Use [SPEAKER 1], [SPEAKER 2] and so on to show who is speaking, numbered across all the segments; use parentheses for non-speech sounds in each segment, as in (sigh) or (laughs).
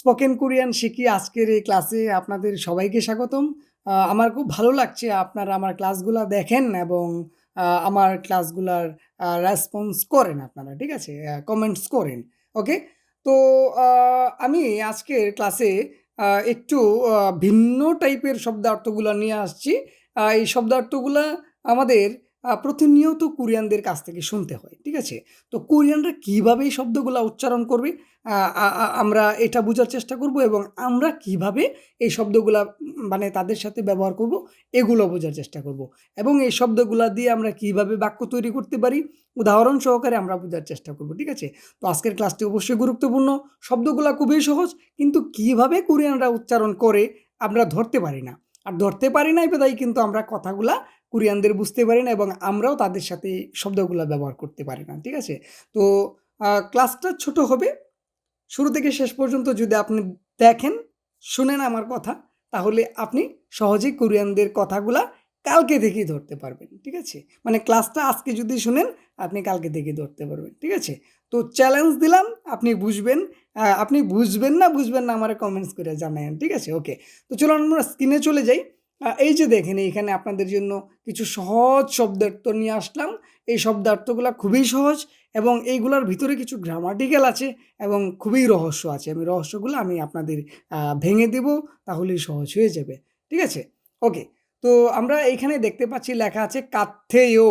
[SPEAKER 1] Spoken Korean শিখি আজকের এই ক্লাসে আপনাদের সবাইকে স্বাগতম আমার খুব ভালো লাগছে আপনারা আমার ক্লাসগুলা দেখেন এবং আমার ক্লাসগুলার রেসপন্স করেন আপনারা, ঠিক আছে? কমেন্টস করেন। ওকে? তো আমি আজকের ক্লাসে একটু ভিন্ন টাইপের শব্দার্থগুলা নিয়ে আসছি। এই শব্দার্থগুলা আমাদের প্রতিনিয়ত কোরিয়ানদের কাছ থেকে শুনতে হয়, ঠিক আছে? তো কোরিয়ানরা কীভাবে এই শব্দগুলা উচ্চারণ করবে আমরা এটা বোঝার চেষ্টা করব এবং আমরা কীভাবে এই শব্দগুলা মানে তাদের সাথে ব্যবহার করব, এগুলো বোঝার চেষ্টা করব। এবং এই শব্দগুলা দিয়ে আমরা কীভাবে বাক্য তৈরি করতে পারি, উদাহরণ সহকারে আমরা বোঝার চেষ্টা করব, ঠিক আছে? তো আজকের ক্লাসটি অবশ্যই গুরুত্বপূর্ণ। শব্দগুলা খুবই সহজ, কিন্তু কীভাবে কোরিয়ানরা উচ্চারণ করে আমরা ধরতে পারি না। আর ধরতে পারি না বিধায় কিন্তু আমরা কথাগুলা কোরিয়ানদের বুঝতে পারি না এবং আমরাও তাদের সাথে শব্দগুলা ব্যবহার করতে পারি না, ঠিক আছে? তো ক্লাসটা ছোট হবে। শুরু থেকে শেষ পর্যন্ত যদি আপনি দেখেন, শুনেন আমার কথা, তাহলে আপনি সহজেই কোরিয়ানদের কথাগুলা কালকে থেকেই ধরতে পারবেন, ঠিক আছে? মানে ক্লাসটা আজকে যদি শুনেন, আপনি কালকে থেকেই ধরতে পারবেন, ঠিক আছে? তো চ্যালেঞ্জ দিলাম, আপনি বুঝবেন। আপনি বুঝবেন না, বুঝবেন না আমারে কমেন্টস করে জানায়েন, ঠিক আছে? ওকে। তো চলুন আমরা স্ক্রিনে চলে যাই। এই যে দেখেন এইখানে আপনাদের জন্য কিছু সহজ শব্দার্থ নিয়ে আসলাম। এই শব্দার্থগুলা খুবই সহজ এবং এইগুলার ভিতরে কিছু গ্রামাটিক্যাল আছে এবং খুবই রহস্য আছে। আমি রহস্যগুলো আমি আপনাদের ভেঙে দেব, তাহলেই সহজ হয়ে যাবে, ঠিক আছে? ওকে। তো আমরা এইখানে দেখতে পাচ্ছি লেখা আছে কাথেয়ো,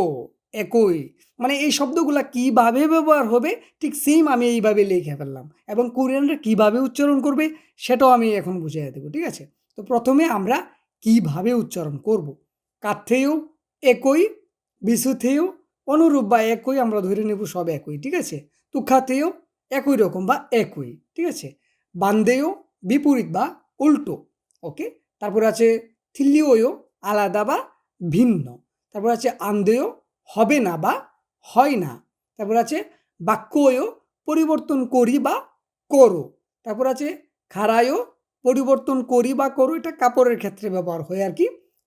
[SPEAKER 1] একই। মানে এই শব্দগুলা কীভাবে ব্যবহার হবে, ঠিক সেম আমি এইভাবে লিখে ফেললাম এবং কোরিয়ানরা কীভাবে উচ্চারণ করবে, সেটাও আমি এখন বুঝাইয়া দেব, ঠিক আছে? তো প্রথমে আমরা কীভাবে উচ্চারণ করব। কাথেয়ো, একই, বিসুথেয়ো, অনুরূপ বা একই আমরা ধরে নেব সব একই, ঠিক আছে? তুখাতেও একই রকম বা একই, ঠিক আছে? বান্দেয়ো, বিপরীত বা উল্টো, ওকে? তারপর আছে থিল্লিওয়ো, আলাদা বা ভিন্ন। তারপর আছে আন্দেয়ো, হবে না বা হয় না। তারপর আছে বাক্যয়ো, পরিবর্তন করি বা করো। তারপর আছে খারায়ো, পরিবর্তন করি বা করো, এটা কাপড়ের ক্ষেত্রে ব্যবহার হয় আর কি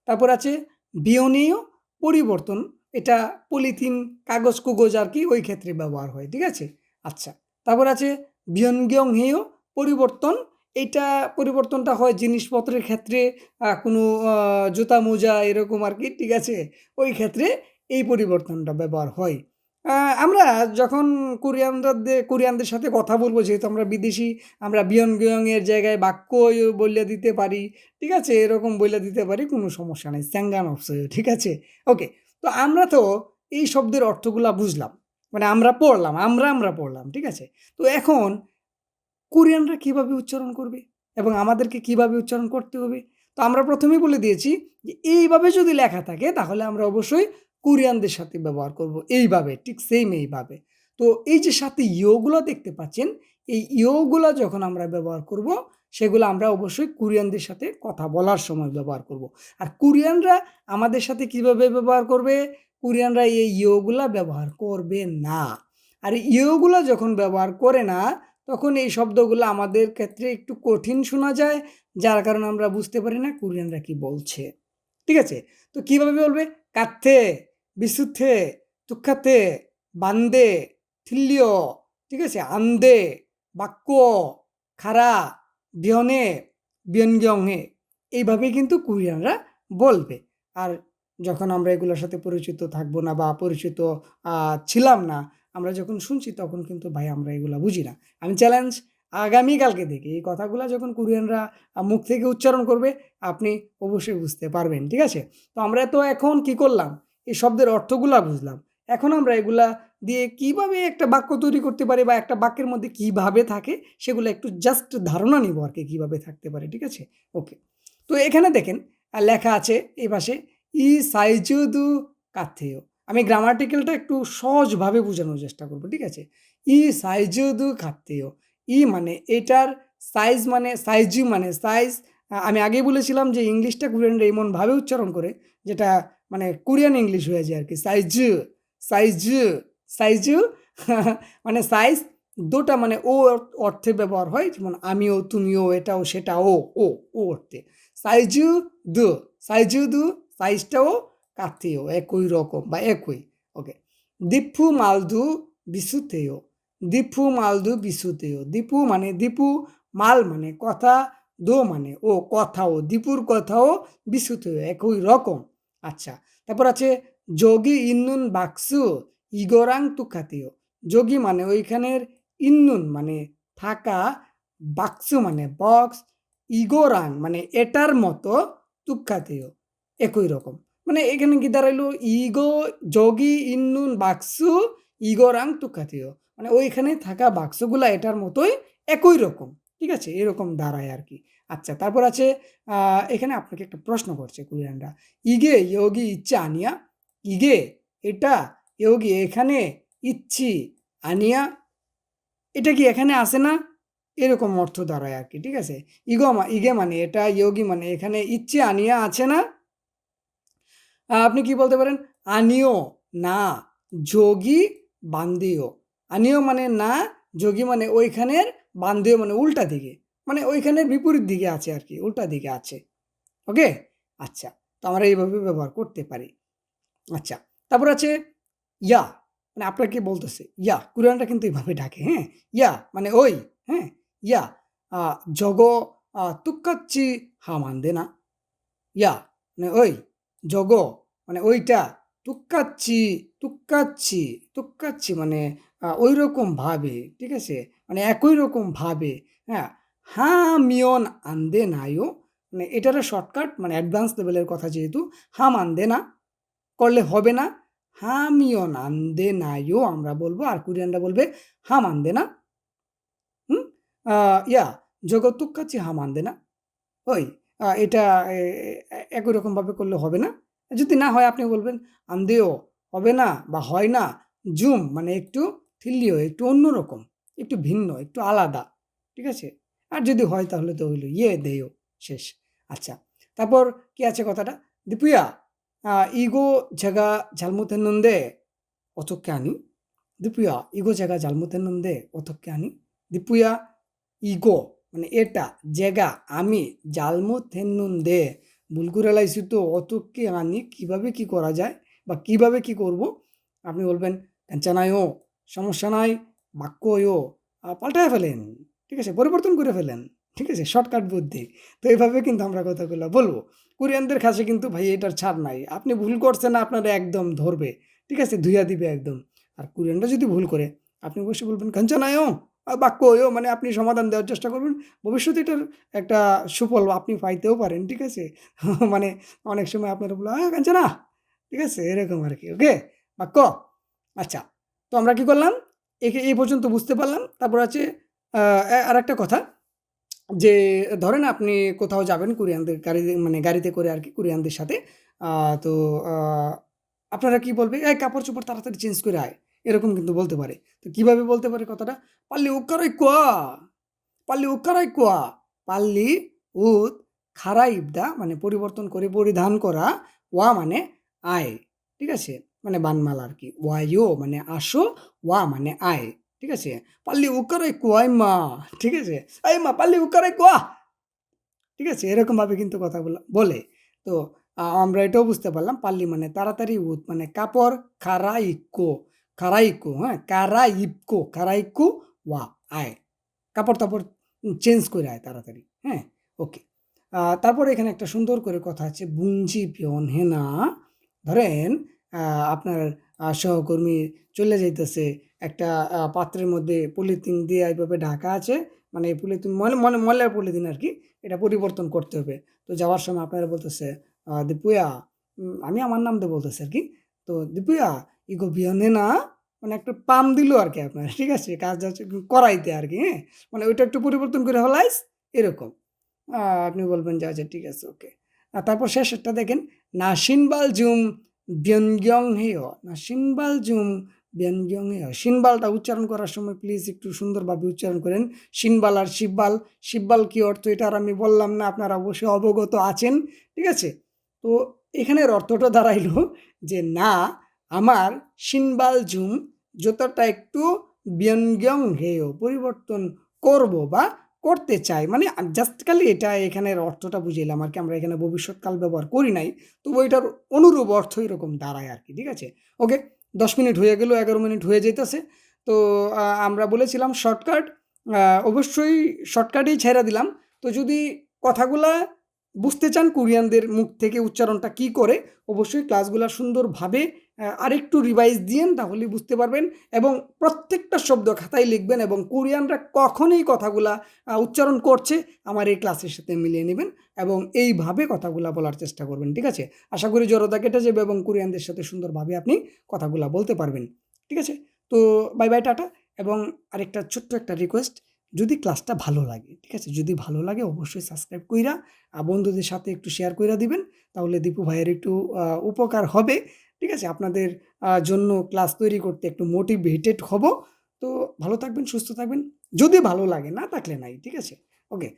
[SPEAKER 1] তারপর আছে বিয়োনেয়ো, পরিবর্তন, এটা পলিথিন, কাগজ-কুগজ আর কি ওই ক্ষেত্রে ব্যবহার হয়, ঠিক আছে? আচ্ছা। তারপর আছে বিয়নগিয়ংহেয়ো, পরিবর্তন, এইটা পরিবর্তনটা হয় জিনিসপত্রের ক্ষেত্রে কোনো আ জুতা-মোজা এরকম আর কি ঠিক আছে? ওই ক্ষেত্রে এই পরিবর্তনটা ব্যবহার হয়। আমরা যখন কোরিয়ানরা কোরিয়ানদের সাথে কথা বলব যেহেতু আমরা বিদেশি আমরা বিয়নগিয়ং এর জায়গায় বাক্য বইলা দিতে পারি, ঠিক আছে? এরকম বইলা দিতে পারি, কোনো সমস্যা নাই। স্যাঙ্গানপসয়ো, ঠিক আছে? ওকে। তো আমরা তো এই শব্দের অর্থগুলা বুঝলাম। মানে আমরা পড়লাম, আমরা, আমরা পড়লাম, ঠিক আছে? তো এখন কোরিয়ানরা কীভাবে উচ্চারণ করবে এবং আমাদেরকে কীভাবে উচ্চারণ করতে হবে? তো আমরা প্রথমেই বলে দিয়েছি যে এইভাবে যদি লেখা থাকে তাহলে আমরা অবশ্যই কোরিয়ানদের সাথে ব্যবহার করব এইভাবে, ঠিক সেম এইভাবে। তো এই যে সাথে ইয়োগুলো দেখতে পাচ্ছেন, এই ইয়োগুলো যখন আমরা ব্যবহার করব, সেগুলো আমরা অবশ্যই কোরিয়ানদের সাথে কথা বলার সময় ব্যবহার করব। আর কোরিয়ানরা আমাদের সাথে কীভাবে ব্যবহার করবে? কোরিয়ানরা এই ইয়ো গুলা ব্যবহার করবে না। আর ইয়ো গুলা যখন ব্যবহার করে না, তখন এই শব্দগুলো আমাদের ক্ষেত্রে একটু কঠিন শোনা যায়, যার কারণে আমরা বুঝতে পারি না কোরিয়ানরা কি বলছে, ঠিক আছে? তো কীভাবে বলবে? কাথে, বিসুথে, তুখাতে, বান্দে, থিল্লিও, ঠিক আছে? আন্দে, বাক্য, খারা, বিয়নে, বিয়নগিয়ংহে, এইভাবেই কিন্তু কোরিয়ানরা বলবে। আর যখন আমরা এগুলোর সাথে পরিচিত থাকব না বা পরিচিত ছিলাম না, আমরা যখন শুনছি তখন কিন্তু ভাই আমরা এগুলা বুঝি না। আমি চ্যালেঞ্জ আগামীকালকে থেকে এই কথাগুলো যখন কোরিয়ানরা মুখ থেকে উচ্চারণ করবে, আপনি অবশ্যই বুঝতে পারবেন, ঠিক আছে? তো আমরা তো এখন কি করলাম? এই শব্দের অর্থগুলা বুঝলাম। এখন আমরা এগুলা দিয়ে কীভাবে একটা বাক্য তৈরি করতে পারি বা একটা বাক্যের মধ্যে কীভাবে থাকে, সেগুলা একটু জাস্ট ধারণা নিবো আরকি কীভাবে থাকতে পারে, ঠিক আছে? ওকে। তো এখানে দেখেন লেখা আছে এই পাশে ই সাইজুদু কাথেয়ো। আমি গ্রামাটিক্যালটা একটু সহজভাবে বোঝানোর চেষ্টা করব, ঠিক আছে? ই সাইজুদু কাথেয়ো। ই মানে এটার, সাইজ মানে সাইজু মানে সাইজ। আমি আগেই বলেছিলাম যে ইংলিশটা কোরিয়ানরা এমনভাবে উচ্চারণ করে, যেটা মানে কোরিয়ান ইংলিশ হয়ে যায় আরকি। সাইজু, সাইজু, সাইজু (laughs) মানে সাইজ, দুটা মানে ও অর্থে ব্যবহার হয়। যেমন আমিও, তুমিও, এটাও, সেটাও, ও, ও অর্থে। সাইজু দু, সাইজুদু, সাইজটাও কাথেয়ো, একই রকম বা একই। ওকে। দিপ্পু মালদু বিসুথেয়ো, দিপ্পু মালদু বিসুথেয়ো। দিপু মানে দীপু মাল মানে কথা দো মানে ও কথাও দীপুর কথাও বিশুদ্ধ একই রকম আচ্ছা তারপর আছে যোগী ইন্নুন বাক্সু ইগোরাং তুকাতিও যোগী মানে ওইখানের ইন্নুন মানে থাকা, বাক্সু মানে বক্স ইগোরাং মানে এটার মতো তুকাতিও একই রকম। মানে এখানে কি দাঁড়াইলো? ইগো, যোগী ইন্নুন বাক্সু ইগোরাং তুকাতিও মানে ওইখানে থাকা বাক্সগুলা এটার মতোই একই রকম। ঠিক আছে? এরকম দাঁড়ায় আর কি। আচ্ছা তারপর আছে এখানে আপনাকে একটা প্রশ্ন করছে কোরিয়ানরা। ইগে ইয়োগি ইচ্ছা আনিয়া? ইগে, এটা, ইয়োগি এখানে ইচ্ছি আনিয়া? এটা কি এখানে আসে না? এরকম অর্থ দাঁড়ায় আর কি ঠিক আছে? ইগো ইগে মানে এটা, ইয়োগি মানে এখানে ইচ্ছে আনিয়া আছে না? আপনি কি বলতে পারেন? আনিও, না, যোগী, বান্দিও। আনিও মানে না, যোগী মানে ওইখানের, বান্দিও মানে উল্টা দিকে। মানে ওইখানের বিপরীত দিকে আছে আর কি উল্টা দিকে আছে। ওকে? আচ্ছা তো আমরা এইভাবে ব্যবহার করতে পারি। আচ্ছা তারপর আছে ইয়া মানে আপনাকে বলতেছে, ইয়া কোরিয়ানটা কিন্তু এইভাবে ডাকে হ্যাঁ? ইয়া মানে ওই হ্যাঁ? ইয়া জগ তুক্কাচ্ছি, হা মানদে না। ইয়া মানে ওই, জগ মানে ওইটা, তুক্কাচ্ছি তুক্কাচ্ছি তুক্কাচ্ছি মানে ওই রকম ভাবে, ঠিক আছে? মানে একই রকম ভাবে হ্যাঁ? হা মিয়ন আন্দে নাইও মানে এটার শর্টকাট মানে অ্যাডভান্স লেভেলের কথা যেহেতু। হাম আন্দে না, করলে হবে না। হামিয়ন আন্দে নাইও আমরা বলব। আর কোরিয়ানরা বলবে, হাম আন্দে না। হুম? ইয়া জগতুক কাছে হাম আন্দে না। ওই এটা একই রকমভাবে করলে হবে না। যদি না হয় আপনি বলবেন, আন্দেও হবে না বা হয় না। জুম মানে একটু থিল্লিও একটু অন্যরকম একটু ভিন্ন, একটু আলাদা, ঠিক আছে? আর যদি হয় তাহলে তো হইল ইয়ে দেও শেষ। আচ্ছা তারপর কি আছে কথাটা? দীপুয়া ইগো জায়গা ঝালমুতেনন্দে অতকে আনি। দীপুয়া, ইগো জায়গা ঝালমুতেনন্দে অতকে আনি। দীপুয়া, ইগো মানে এটা জায়গা আমি জালমুতেনুন দে ভুল করে লাইছি তো অতকে আনি, কীভাবে কি করা যায় বা কীভাবে কি করব? আপনি বলবেন, কাঞ্চানায়ও, সমস্যা নাই বাক্যও পাল্টায় ফেলেন। ঠিক আছে? পরিবর্তন করে ফেলেন। ঠিক আছে? শর্টকাট বুদ্ধি। তো এইভাবে কিন্তু আমরা কথাগুলো বলব। কোরিয়ানদের কাছে কিন্তু ভাই এটার ছাড় নাই। আপনি ভুল করছেন, আপনারা একদম ধরবে। ঠিক আছে? ধুইয়া দিবে একদম। আর কোরিয়ানরা যদি ভুল করে, আপনি অবশ্যই বলবেন, কাঞ্চনায়ও বাক্য হয়েও মানে আপনি সমাধান দেওয়ার চেষ্টা করবেন। ভবিষ্যতে এটার একটা সুফল আপনি পাইতেও পারেন। ঠিক আছে? (laughs) মানে অনেক সময় আপনারা বলো হ্যাঁ কাঞ্চনা! ঠিক আছে? এরকম আর কি ওকে বাক্য? আচ্ছা। তো আমরা কি করলাম? একে, এই পর্যন্ত বুঝতে পারলাম। তারপর আছে আর একটা কথা যে, ধরেন আপনি কোথাও যাবেন কোরিয়ানদের গাড়িতে মানে গাড়িতে করে আর কি কোরিয়ানদের সাথে তো আপনারা কি বলবে, এই কাপড় চোপড় তাড়াতাড়ি চেঞ্জ করে আয়। এরকম কিন্তু বলতে পারে। তো কীভাবে বলতে পারে কথাটা? পাল্লি উকারাই কোয়া। পাল্লি উকারাই কোয়া। পাল্লি উদ খারা ইবদা মানে পরিবর্তন করে পরিধান করা, ওয়া মানে আয়, ঠিক আছে? মানে বানমাল আর কি। ওয়াইও মানে আসো, ওয়া মানে আয়। ঠিক আছে? পাল্লি উকারাই কোয়াই মা, ঠিক আছে? এই মা, পাল্লি উকারাই কোয়া। ঠিক আছে? এরকমভাবে কিন্তু কথা বলা- তো আমরা এটাও বুঝতে পারলাম, পাল্লি মানে তাড়াতাড়ি উত মানে কাপড় খারাইকো খারাইকো হ্যাঁ? কারাইকো কারাইকো ওয়া, আয়। কাপড় তাপড় চেঞ্জ করে আয় তাড়াতাড়ি হ্যাঁ? ওকে। তারপরে এখানে একটা সুন্দর করে কথা আছে, বুঞ্জি পিয়ন হেনা ধরেন আপনার সহকর্মী চলে যাইতেছে। একটা পাত্রের মধ্যে পলিথিন দিয়ে এইভাবে ঢাকা আছে। মানে এই পলিথিন মনে মনে ময়লার পলিথিন আর কি, এটা পরিবর্তন করতে হবে। তো যাওয়ার সময় আপনারা বলতেছে দীপুয়া আমি আমার নাম দিয়ে বলতেছে আর কি। তো দীপুয়া, ইগো বিয়নে না মানে একটু পাম দিল আর কি আপনার, ঠিক আছে? কাজ যাচ্ছে করাইতে আর কি হ্যাঁ? মানে ওইটা একটু পরিবর্তন করে হলাইস, এরকম। আপনি বলবেন যে আচ্ছা ঠিক আছে, ওকে। আর তারপর শেষেরটা দেখেন নাসিনবাল জুম ব্যঞ্জং হেয় নাসিনবাল জুম ব্যঞ্জং হেয় সিনবালটা উচ্চারণ করার সময় প্লিজ একটু সুন্দরভাবে উচ্চারণ করেন। সিনবাল আর শিববাল শিববাল কি অর্থ? এটা আর আমি বললাম না, আপনারা অবশ্যই অবগত আছেন, ঠিক আছে? তো এখানের অর্থটা দাঁড়াইল যে না, আমার সিনবাল জুম যতটা একটু ব্যঞ্জং হেয় পরিবর্তন করব বা করতে চাই মানে জাস্ট খালি এটা এখানের অর্থটা বুঝিলাম আর কি আমরা এখানে ভবিষ্যৎকাল ব্যবহার করি নাই তো ওইটার অনুরূপ অর্থ এরকম দাঁড়ায় আর কি ঠিক আছে? ওকে দশ মিনিট হয়ে গেল এগারো মিনিট হয়ে যেতেছে তো আমরা বলেছিলাম শর্টকাট অবশ্যই শর্টকাটেই ছাইড়া দিলাম। তো যদি কথাগুলা বুঝতে চান কোরিয়ানদের মুখ থেকে উচ্চারণটা কি করে, অবশ্যই ক্লাসগুলা সুন্দরভাবে আরেকটু রিভাইজ দিয়েন তাহলে বুঝতে পারবেন এবং প্রত্যেকটা শব্দ খাতায় লিখবেন এবং কোরিয়ানরা কখন এই কথাগুলা উচ্চারণ করছে আমার এই ক্লাসের সাথে মিলিয়ে নেবেন এবং এইভাবে কথাগুলা বলার চেষ্টা করবেন। ঠিক আছে? আশা করি জড়তা কেটে যাবে এবং কোরিয়ানদের সাথে সুন্দরভাবে আপনি কথাগুলা বলতে পারবেন। ঠিক আছে? তো বাই, বাই, টাটা এবং আরেকটা ছোট্ট একটা রিকোয়েস্ট যদি ক্লাসটা ভালো লাগে, ঠিক আছে? যদি ভালো লাগে অবশ্যই সাবস্ক্রাইব কইরা আর বন্ধুদের সাথে একটু শেয়ার কইরা দিবেন। তাহলে দীপু ভাইয়ের একটু উপকার হবে। ঠিক আছে? আপনাদের জন্য ক্লাস তৈরি করতে একটু মোটিভেটেড হব। তো ভালো থাকবেন, সুস্থ থাকবেন। যদি ভালো লাগে, না থাকলে নাই। ঠিক আছে? ওকে।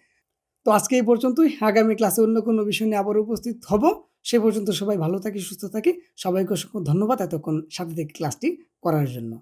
[SPEAKER 1] তো আজকে এই পর্যন্তই। আগামী ক্লাসে অন্য কোনো বিষয় নিয়ে আবার উপস্থিত হব। সে পর্যন্ত সবাই ভালো থাকি, সুস্থ থাকি। সবাইকে অসংখ্য ধন্যবাদ এতক্ষণ সাথে থেকে ক্লাসটি করার জন্য।